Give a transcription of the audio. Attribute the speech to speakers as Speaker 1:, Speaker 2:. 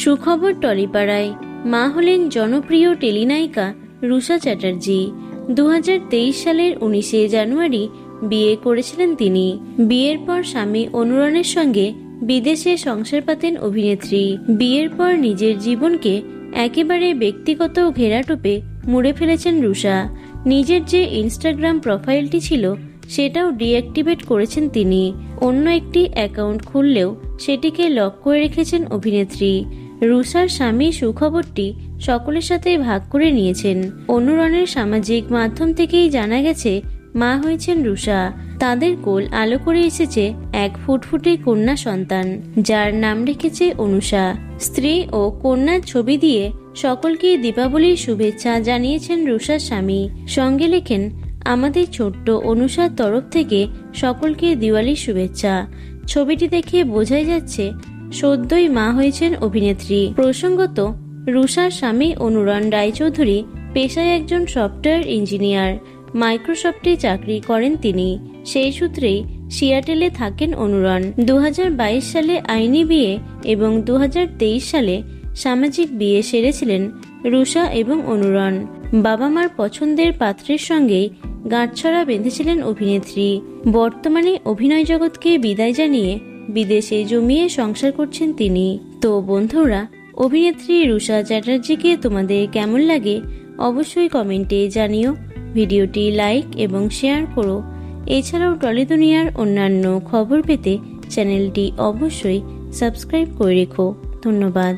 Speaker 1: সুখবর টলিপাড়ায়। মা হলেন জনপ্রিয় টেলিনায়িকা রুষা চ্যাটার্জি। দু সালের উনিশে জানুয়ারি বিয়ে করেছিলেন তিনি। বিয়ের পর স্বামী অনুরণের সঙ্গে বিদেশে সংসার পাতেন অভিনেত্রী। বিয়ের পর নিজের জীবনকে একেবারে ব্যক্তিগত ঘেরাটোপে মুড়ে ফেলেছেন রুষা। নিজের যে ইনস্টাগ্রাম প্রোফাইলটি ছিল সেটাও ডিঅ্যাক্টিভেট করেছেন তিনি। অন্য একটি অ্যাকাউন্ট খুললেও সেটিকে লক করে রেখেছেন অভিনেত্রী। রুষার স্বামী সুখবরটি সকলের সাথে ভাগ করে নিয়েছেন। অনুরণের সামাজিক মাধ্যম থেকেই জানা গেছে, মা হয়েছেন রুষা তাদের কোল আলো করে এসেছে এক ফুটফুটে কন্যা সন্তান, যার নাম রেখেছে অনুষা। স্ত্রী ও কন্যার ছবি দিয়ে সকলকে দীপাবলির শুভেচ্ছা জানিয়েছেন রুষার স্বামী। সঙ্গে লেখেন আমাদের ছোট্ট অনুষার তরফ থেকে সকলকে দিওয়ালির শুভেচ্ছা। ছবিটি দেখে বোঝাই যাচ্ছে, সদ্যই মা হয়েছেন অভিনেত্রী। প্রসঙ্গত রুষার স্বামী অনুরণ রায়চৌধুরী পেশায় একজন সফটওয়্যার ইঞ্জিনিয়ার। মাইক্রোসফটে চাকরি করেন তিনি। সেই সূত্রেই সিয়াটেলে থাকেন অনুরণ। দু হাজার বাইশ সালে আইনি বিয়ে এবং দু হাজার তেইশ সালে সামাজিক বিয়ে সেরেছিলেন রুষা এবং অনুরণ। বাবা মার পছন্দের পাত্রের সঙ্গেই গাঁটছড়া বেঁধেছিলেন অভিনেত্রী। বর্তমানে অভিনয় জগৎকে বিদায় জানিয়ে বিদেশে জমিয়ে সংসার করছেন তিনি। তো বন্ধুরা, অভিনেত্রী রুষা চ্যাটার্জিকে তোমাদের কেমন লাগে অবশ্যই কমেন্টে জানিও। ভিডিওটি লাইক এবং শেয়ার করো। এছাড়াও টলি দুনিয়ার অন্যান্য খবর পেতে চ্যানেলটি অবশ্যই সাবস্ক্রাইব করে রেখো। ধন্যবাদ।